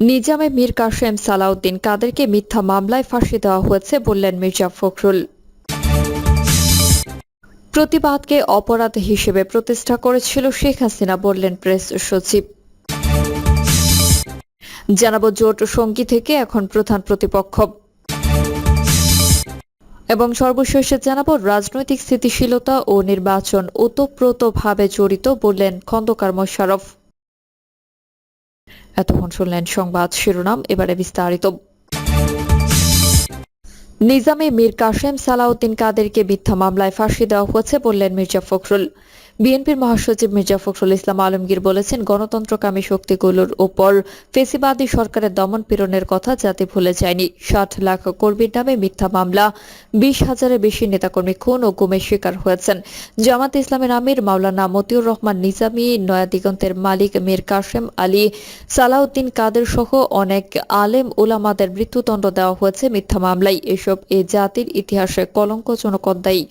নিজামে মীর কাসেম সালাউদ্দিন কাদেরকে মিথ্যা মামলায় ফাঁসি দেওয়া হয়েছে বললেন মির্জা ফখরুল। প্রতিবাদকে অপরাধ হিসেবে প্রতিষ্ঠা করেছিল শেখ হাসিনা বললেন প্রেস সচিব। জানাব জোট সঙ্গী থেকে এখন প্রধান প্রতিপক্ষ। এবং সর্বশেষে জানাব রাজনৈতিক স্থিতিশীলতা ও নির্বাচন ওতপ্রোতভাবে জড়িত বললেন খন্দকার মোশারফ এতক্ষণ শুনলেন সংবাদ শিরোনাম, এবারে বিস্তারিত। নিজামে মীর কাশেম সালাউদ্দিন কাদেরকে মিথ্যা মামলায় ফাঁসি দেওয়া হয়েছে বললেন মির্জা ফখরুল। বিএনপির মহাসচিব মির্জা ফখরুল ইসলাম আলমগীর বলেছেন, গণতন্ত্রকামী শক্তিগুলোর ওপর ফেসিবাদী সরকারের দমন পীড়নের কথা জাতি ভুলে যায়নি। ষাট লাখ কর্মীর নামে মিথ্যা মামলা, বিশ হাজারের বেশি নেতাকর্মী খুন ও গুমের শিকার হয়েছেন। জামাত ইসলামের আমির মাওলানা মতিউর রহমান নিজামী, নয়া দিগন্তের মালিক মীর কাসেম আলী, সালাউদ্দিন কাদের সহ অনেক আলেম ওলামাদের মৃত্যুদণ্ড দেওয়া হয়েছে মিথ্যা মামলায়। এসব এ জাতির ইতিহাসে কলঙ্কজনক অধ্যায়।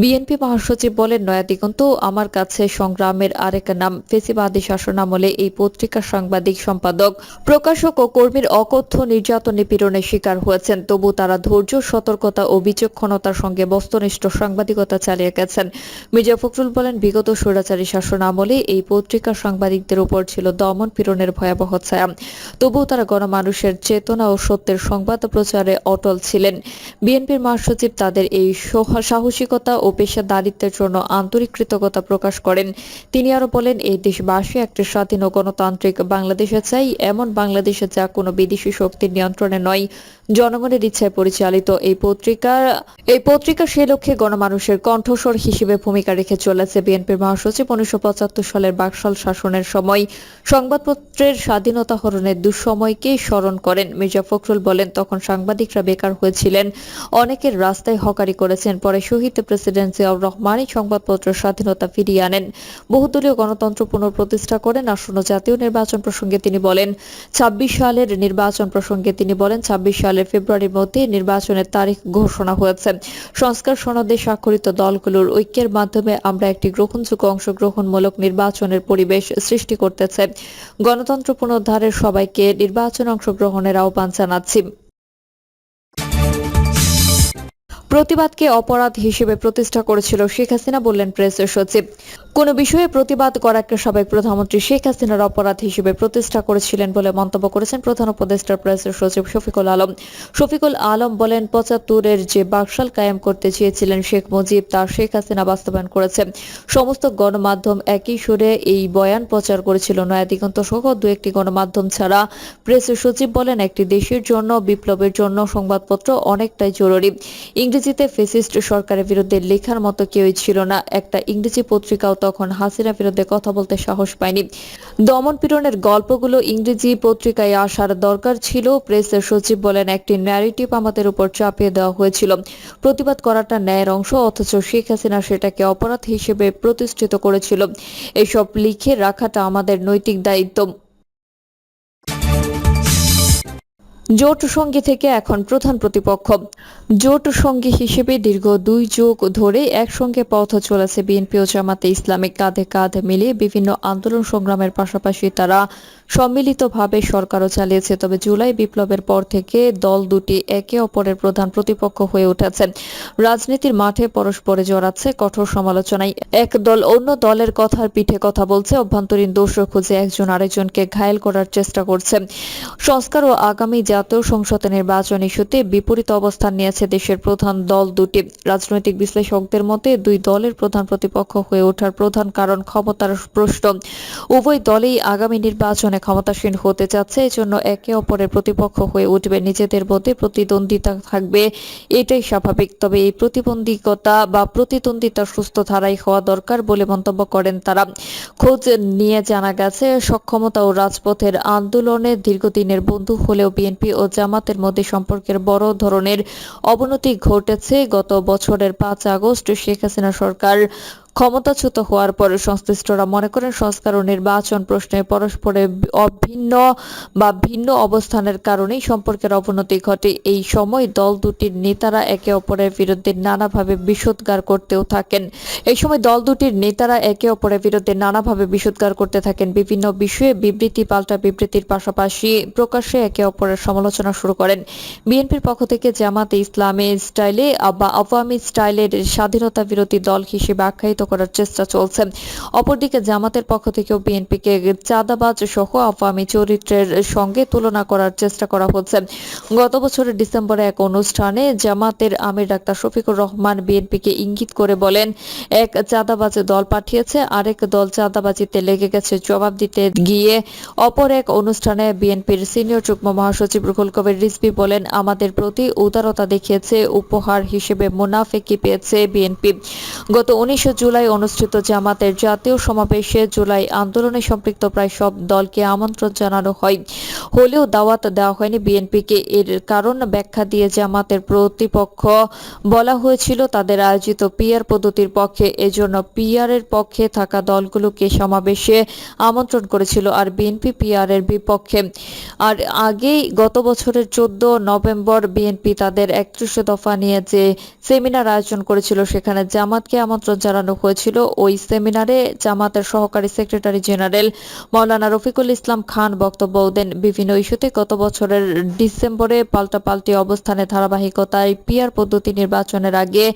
বিএনপি মহাসচিব বলেন, নয়া দিগন্ত আমার কাছে সংগ্রামের আরেক নাম। ফেসিবাদী শাসনামলে এই পত্রিকার সাংবাদিক সম্পাদক, প্রকাশক ও কর্মীর অকথ্য নির্যাতন নিপীড়নের শিকার হয়েছেন। তবু তারা ধৈর্য, সতর্কতা ও বিচক্ষণতার সঙ্গে বস্তুনিষ্ঠ সাংবাদিকতা চালিয়ে গেছেন। মির্জা ফখরুল বলেন, বিগত স্বৈরাচারী শাসন আমলে এই পত্রিকার সাংবাদিকদের উপর ছিল দমন পীড়নের ভয়াবহ ছায়া। তবুও তারা গণমানুষের চেতনা ও সত্যের সংবাদ প্রচারে অটল ছিলেন। বিএনপির মহাসচিব তাদের এই সহ- সাহসিকতা ও পেশাদারিত্বের জন্য আন্তরিক কৃতজ্ঞতা প্রকাশ করেন। তিনি আরও বলেন, এই দেশবাসী একটি স্বাধীন ও গণতান্ত্রিক বাংলাদেশে চাই, এমন বাংলাদেশে যা কোনো বিদেশি শক্তির নিয়ন্ত্রণে নয়। জনগণের ইচ্ছায় পরিচালিত এই পত্রিকার এই পত্রিকা সে লক্ষ্যে গণমানুষের কণ্ঠস্বর হিসেবে ভূমিকা রেখে চলেছে বিএনপির মহাসচিব উনিশশো পঁচাত্তর সালের বাকশাল শাসনের সময়। সংবাদপত্রের স্বাধীনতা হরণের দুঃসময়কে স্মরণ করেন। মির্জা ফখরুল বলেন, তখন সাংবাদিকরা বেকার হয়েছিলেন। অনেকের রাস্তায় হকারি করেছেন। পরে শহীদ প্রেসিডেন্ট জিয়াউর রহমানই সংবাদপত্রের স্বাধীনতা ফিরিয়ে আনেন। বহুদলীয় গণতন্ত্র পুনঃপ্রতিষ্ঠা করেন আসন্ন জাতীয় নির্বাচন প্রসঙ্গে তিনি বলেন, ছাব্বিশ সালের নির্বাচন প্রসঙ্গে তিনি বলেন, ছাব্বিশ সালের ফেব্রুয়ারির মধ্যে নির্বাচনের তারিখ ঘোষণা হয়েছে। সংস্কার সনদে স্বাক্ষরিত দলগুলোর ঐক্যের মাধ্যমে আমরা একটি গ্রহণযোগ্য অংশগ্রহণমূলক নির্বাচনের পরিবেশ সৃষ্টি করতে চাই। গণতন্ত্র পুনরুদ্ধারের সবাইকে নির্বাচন অংশগ্রহণের আহ্বান জানাচ্ছি। প্রতিবাদকে অপরাধ হিসেবে প্রতিষ্ঠা করেছিল শেখ হাসিনা বললেন প্রেস সচিব। কোনো বিষয়ে প্রতিবাদ করাকে সাবেক প্রধানমন্ত্রী শেখ হাসিনার অপরাধ হিসেবে প্রতিষ্ঠা করেছিলেন বলে মন্তব্য করেছেন প্রধান উপদেষ্টা প্রেস সচিব শফিকুল আলম। শফিকুল আলম বলেন, পঁচাত্তরের যে বাকশাল কায়েম করতে চেয়েছিলেন শেখ মুজিব, তা শেখ হাসিনা বাস্তবায়ন করেছে। সমস্ত গণমাধ্যম একই সুরে এই বয়ান প্রচার করেছিল। নয়া দিগন্ত সহ দু একটি গণমাধ্যম ছাড়া প্রেস সচিব বলেন, একটি দেশের জন্য, বিপ্লবের জন্য সংবাদপত্র অনেকটাই জরুরি। ইংরেজিতে ফেসিস্ট সরকারের বিরুদ্ধে লেখার মতো কেউই ছিল না। একটা ইংরেজি পত্রিকাও তখন হাসিনা বিরুদ্ধে কথা বলতে সাহস পায়নি। দমন পীড়নের গল্পগুলো ইংরেজি পত্রিকায় আসার দরকার ছিল। প্রেস সচিব বলেন, একটি ন্যারেটিভ আমাদের উপর চাপিয়ে দেওয়া হয়েছিল। প্রতিবাদ করাটা ন্যায়ের অংশ, অথচ শেখ হাসিনা সেটাকে অপরাধ হিসেবে প্রতিষ্ঠিত করেছিল। এসব লিখে রাখাটা আমাদের নৈতিক দায়িত্ব। জোট সঙ্গী থেকে এখন প্রধান প্রতিপক্ষ। জোট সঙ্গী হিসেবে দীর্ঘ দুই যুগ ধরে একসঙ্গে পথ চলেছে বিএনপি ও জামাতে ইসলামিক কাঁধে কাঁধ মিলিয়ে বিভিন্ন আন্দোলন সংগ্রামের পাশাপাশি তারা সম্মিলিতভাবে সরকারও চালিয়েছে। তবে জুলাই বিপ্লবের পর থেকে দল দুটি একে অপরের প্রধান প্রতিপক্ষ হয়ে উঠেছে। রাজনীতির মাঠে পরস্পরে জড়াচ্ছে কঠোর সমালোচনায়। এক দল অন্য দলের কথার পিঠে কথা বলছে। অভ্যন্তরীণ দোষ খুঁজে একজন আরেকজনকে ঘায়েল করার চেষ্টা করছে। সংস্কার ও আগামী জাতীয় সংসদ নির্বাচন ইস্যুতে বিপরীত অবস্থান নিয়েছে দেশের প্রধান দল দুটি। রাজনৈতিক বিশ্লেষকদের মতে, দুই দলের প্রধান প্রতিপক্ষ হয়ে ওঠার প্রধান কারণ ক্ষমতার প্রশ্ন। উভয় দলেই আগামী নির্বাচনে ক্ষমতাসীন হতে চাচ্ছে, এজন্য একে অপরের প্রতিপক্ষ হয়ে উঠবে। নিজেদের মধ্যে প্রতিদ্বন্দ্বিতা থাকবে, এটাই স্বাভাবিক। তবে এই প্রতিবন্ধিকতা বা প্রতিদ্বন্দ্বিতা সুস্থ ধারাই হওয়া দরকার বলে মন্তব্য করেন তারা। খোঁজ নিয়ে জানা গেছে, সক্ষমতা ও রাজপথের আন্দোলনে দীর্ঘদিনের বন্ধু হলেও বিএনপি ও জামাতের মধ্যে সম্পর্কের বড় ধরনের অবনতি ঘটেছে। গত বছরের পাঁচ আগস্ট শেখ হাসিনা সরকার ক্ষমতাচ্যুত হওয়ার পরে সংশ্লিষ্টরা মনে করেন সংস্কার ও নির্বাচন প্রশ্নে পরস্পরের অভিন্ন বা ভিন্ন অবস্থানের কারণেই সম্পর্কের অবনতি ঘটে। এই সময় দল দুটির নেতারা একে অপরের বিরুদ্ধে নানাভাবে বিষোদ্গার করতেও থাকেন। এই সময় দল দুটির নেতারা একে অপরের বিরুদ্ধে নানাভাবে বিষোদ্গার করতে থাকেন। বিভিন্ন বিষয়ে বিবৃতি, পাল্টা বিবৃতির পাশাপাশি প্রকাশ্যে একে অপরের সমালোচনা শুরু করেন। বিএনপির পক্ষ থেকে জামাতে ইসলামী স্টাইলে বা আওয়ামী স্টাইলের স্বাধীনতা বিরোধী দল হিসেবে আখ্যায়িত করার চেষ্টা চলছে। অপরদিকে জামাতের পক্ষ থেকেও বিএনপিকে চাঁদাবাজ সহ আওয়ামী চরিত্রের সঙ্গে তুলনা করার চেষ্টা করা হচ্ছে। গত বছরের ডিসেম্বরে এক অনুষ্ঠানে জামাতের আমির ডাক্তার শফিকুর রহমান বিএনপিকে ইঙ্গিত করে বলেন, এক চাঁদাবাজ দল পাঠিয়েছে, আরেক দল চাঁদাবাজিতে লেগে গেছে। জবাব দিতে গিয়ে অপর এক অনুষ্ঠানে বিএনপির সিনিয়র যুগ্ম মহাসচিব রুহুল কবির রিজভী বলেন, আমাদের প্রতি উদারতা দেখিয়েছে, উপহার হিসেবে মুনাফেকি পেয়েছে বিএনপি। গত উনিশে জুলাই অনুষ্ঠিত জামাতের জাতীয় সমাবেশে জুলাই আন্দোলনে সম্পৃক্ত প্রায় সব দলকে আমন্ত্রণ জানানো হয়। হলেও দাওয়াত দেওয়া হয়নি বিএনপিকে। এর কারণ ব্যাখ্যা দিয়ে জামাতের প্রতিপক্ষ বলা হয়েছিল, তাদের আয়োজিত পিআর পদ্ধতির পক্ষে, এজন্য পিআর এর পক্ষে থাকা দলগুলোকে সমাবেশে আমন্ত্রণ করেছিল আর বিএনপি পিআর এর বিপক্ষে। আর আগেই গত বছরের চোদ্দ নভেম্বর বিএনপি তাদের একত্রিশ দফা নিয়ে যে সেমিনার আয়োজন করেছিল, সেখানে জামাতকে আমন্ত্রণ জানানো হয়েছিল। ওই সেমিনারে জামাতের সহকারী সেক্রেটারি জেনারেল মৌলানা রফিকুল ইসলাম খান বক্তব্য দেন বিভিন্ন ইস্যুতে। গত বছরের ডিসেম্বরে পাল্টাপাল্টি অবস্থানে ধারাবাহিকতায় পিআর পদ্ধতি নির্বাচনের আগে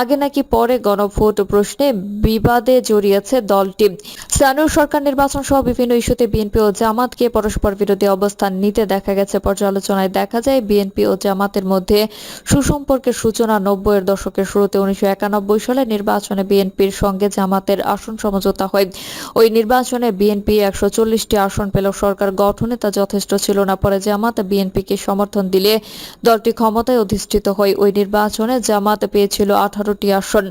আগে নাকি পরে গণভোট প্রশ্নে বিবাদে জড়িয়েছে দলটি। স্থানীয় সরকার নির্বাচন সহ বিভিন্ন ইস্যুতে বিএনপি ও জামাতকে পরস্পর বিরোধী অবস্থান নিতে দেখা গেছে। পর্যালোচনায় দেখা যায়, বিএনপি ও জামাতের মধ্যে সুসম্পর্কের সূচনা নব্বইয়ের দশকের শুরুতে উনিশশো একানব্বই সালে নির্বাচনে বিএনপির সঙ্গে জামাতের আসন সমঝোতা হয়। ওই নির্বাচনে বিএনপি একশো চল্লিশটি আসন পেল সরকার গঠনে তা যথেষ্ট ছিল না। পরে জামাত বিএনপিকে সমর্থন দিলে দলটি ক্ষমতায় অধিষ্ঠিত হয়। ওই নির্বাচনে জামাত পেয়েছিল আঠারোটি আসন।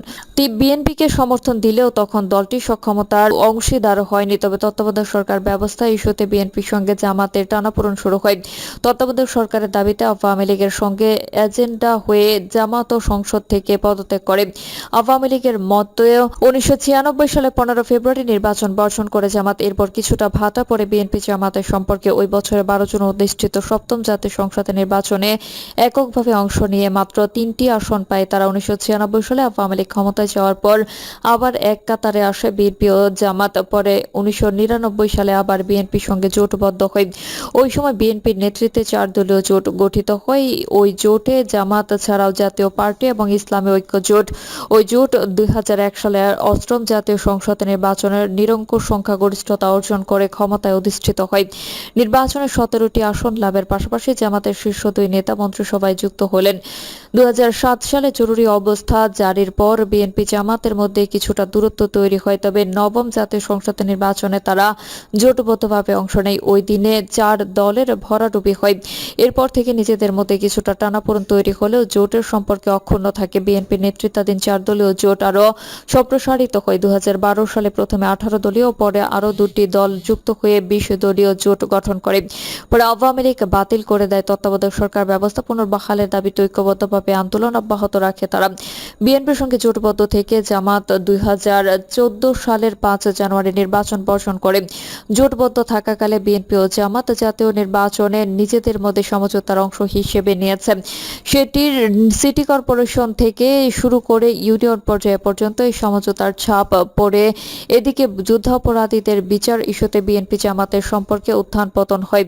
বিএনপিকে সমর্থন দিলেও তখন দলটি সক্ষমতার অংশীদার হয়নি। তবে তত্ত্বাবধায়ক সরকার ব্যবস্থা ইস্যুতে বিএনপির সঙ্গে জামাতের টানাপোড়েন শুরু হয়। তত্ত্বাবধায়ক সরকারের দাবিতে আওয়ামী লীগের সঙ্গে এজেন্ডা হয়ে জামাত সংসদ থেকে পদত্যাগ করে। আওয়ামী লীগের মতে উনিশশো ছিয়ানব্বই সালে পনেরো ফেব্রুয়ারি নির্বাচন বর্জন করে জামাত, এরপর কিছুটা ভাতা পরে বিএনপি জামাতের সম্পর্কে ওই বছরে বারো জন অধিষ্ঠিত সপ্তম জাতীয় সংসদের নির্বাচনে এককভাবে অংশ নিয়ে মাত্র তিনটি আসন পায় তারা। উনিশশো ছিয়ানব্বই সালে আওয়ামী লীগ ক্ষমতায় যাওয়ার পর আবার এক কাতারে আসে বিএনপি ও জামাত, পরে উনিশশো নিরানব্বই সালে আবার বিএনপির সঙ্গে জোটবদ্ধ হয়। ওই সময় বিএনপির নেতৃত্বে চার দলীয় জোট গঠিত হয়। ওই জোটে জামাত ছাড়াও জাতীয় পার্টি এবং ইসলামী ঐক্য জোট। ওই জোট দুই সালে অষ্টম জাতীয় সংসদ নির্বাচনের নিরঙ্কুশ সংখ্যাগরিষ্ঠতা অর্জন করে ক্ষমতায় অধিষ্ঠিত হয়। নির্বাচনে সতেরোটি আসন লাভের পাশাপাশি জামাতের শীর্ষ দুই নেতা মন্ত্রিসভায় যুক্ত হলেন। দু সালে জরুরি অবস্থা জারির পর বিএনপি জামাতের মধ্যে কিছুটা দূরত্ব তৈরি হয়, তবে নবম জাতীয় সংসদ নির্বাচনে তারা জোটবদ্ধভাবে অংশ নেয়। ওই দিনে চার দলের ভরাডুবি হয়। এরপর থেকে নিজেদের মধ্যে কিছুটা টানাপোড়েন তৈরি হলেও জোটের সম্পর্কে অক্ষুণ্ণ থাকে। বিএনপি নেতৃত্বাধীন চার দলীয় জোট আরও সম্প্রসারিত হয় বারো সালে প্রথমে আঠারো দলীয়, পরে আরও দুটি দল যুক্ত হয়ে বিশ দলীয় জোট গঠন করে। পরে আওয়ামী লীগ বাতিল করে দেয় তত্ত্বাবধায়ক সরকার ব্যবস্থা, পুনর্বহালের দাবিতে ঐক্যবদ্ধভাবে আন্দোলন অব্যাহত রাখে তারা। বিএনপির সঙ্গে জোটবদ্ধ থেকে জামাত দুই সালের পাঁচ জানুয়ারি নির্বাচন বর্জন করে। জোটবদ্ধ থাকাকালে বিএনপি ও জামাত জাতীয় নির্বাচনে নিজেদের মধ্যে সমঝোতার অংশ হিসেবে নিয়েছে। সেটির, সিটি কর্পোরেশন থেকে শুরু করে ইউনিয়ন পর্যায়ে পর্যন্ত এই সমঝোতার ছাপ পড়ে। এদিকে যুদ্ধাপরাধীদের বিচার ইস্যুতে বিএনপি জামাতের সম্পর্কে উত্থান পতন হয়।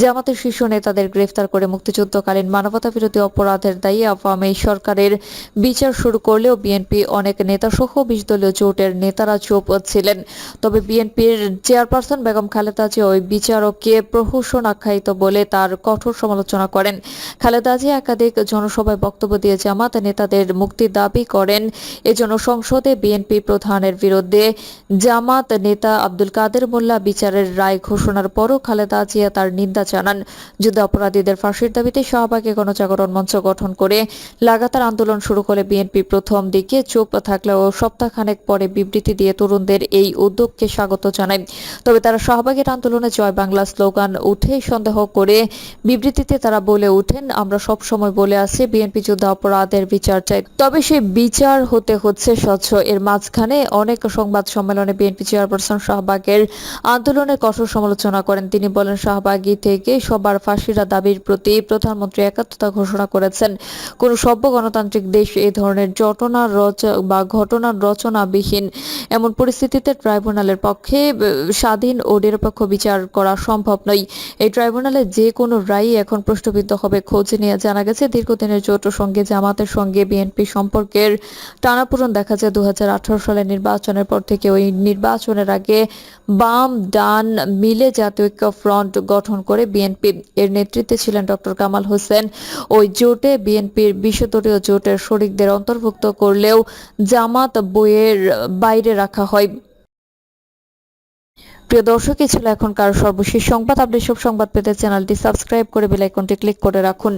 জামাতের শীর্ষ নেতাদের গ্রেফতার করে মুক্তিযুদ্ধকালীন মানবতা বিরোধী অপরাধের দায়ী আওয়ামী সরকারের বিচার শুরু করলেও বিএনপি অনেক নেতাসহ বিশ দলীয় জোটের নেতারা চুপ ছিলেন। তবে বিএনপির চেয়ারপারসন বেগম খালেদা জিয়া ওই বিচারককে প্রহসন আখ্যায়িত বলে তার কঠোর সমালোচনা করেন। খালেদা জিয়া একাধিক জনসভায় বক্তব্য দিয়ে জামাত নেতাদের মুক্তি দাবি করেন। এজন্য সংসদে বিএনপি প্রধানের বিরুদ্ধে জামাত নেতা আব্দুল কাদের মোল্লা বিচারের রায় ঘোষণার পরও খালেদা জিয়া তার নিন্দা জানান। যুদ্ধ অপরাধীদের ফাঁসির দাবিতে শাহবাগে গণজাগরণ মঞ্চ গঠন করে লাগাতার আন্দোলন শুরু করে বিএনপি প্রথম দিকে। চুপ থাকলেও সপ্তাহখানেক পরে বিবৃতি দিয়ে তরুণদের এই উদ্যোগকে স্বাগত জানায়। তবে তারা শাহবাগের আন্দোলনে জয় বাংলা স্লোগান উঠে সন্দেহ করে বিবৃতিতে তারা বলে ওঠেন, আমরা সব সময় বলে আসছি বিএনপি যুদ্ধ অপরাধের বিচার চাই। তবে সেই বিচার হতে হচ্ছে স্বচ্ছ এর মাঝখানে অনেক সংবাদ সম্মেলনে বিএনপি চেয়ারপারসন শাহবাগের আন্দোলনের কঠোর সমালোচনা করেন। তিনি বলেন, শাহবাগী থেকে সবার ফাঁসিরা দাবির প্রতি প্রধানমন্ত্রী একাত্মতা ঘোষণা করেছেন। কোন সভ্য গণতান্ত্রিক দেশ এই ধরনের ঘটনা রচ বা ঘটনা রচনাবিহীন এমন পরিস্থিতিতে ট্রাইব্যুনালের পক্ষে স্বাধীন ও নিরপেক্ষ বিচার করা সম্ভব নয়। এই ট্রাইব্যুনালে যে কোনো রায় এখন প্রশ্নবিদ্ধ হবে। খোঁজ নিয়ে জানা গেছে, দীর্ঘদিনের জোট সঙ্গে জামাতের সঙ্গে বিএনপি সম্পর্কের টানাপোড়েন দেখা যায়। দু সালের নির্বাচনের পর থেকে ওই নির্বাচনের আগে বাম ডান মিলে জাতীয় ঐক্য ফ্রন্ট গঠন করে বিএনপি এর নেতৃত্বে ছিলেন ডক্টর কামাল হোসেন। ওই জোটে বিএনপির বিশ্বদলীয় জোটের শরিকদের অন্তর্ভুক্ত করলেও জামাত বইয়ের বাইরে রাখা হয়। প্রিয় দর্শক এই ছিল এখনকার সর্বশেষ সংবাদ। আপনি সব সংবাদ পেতে চ্যানেলটি সাবস্ক্রাইব করে বেল আইকনটি ক্লিক করে রাখুন।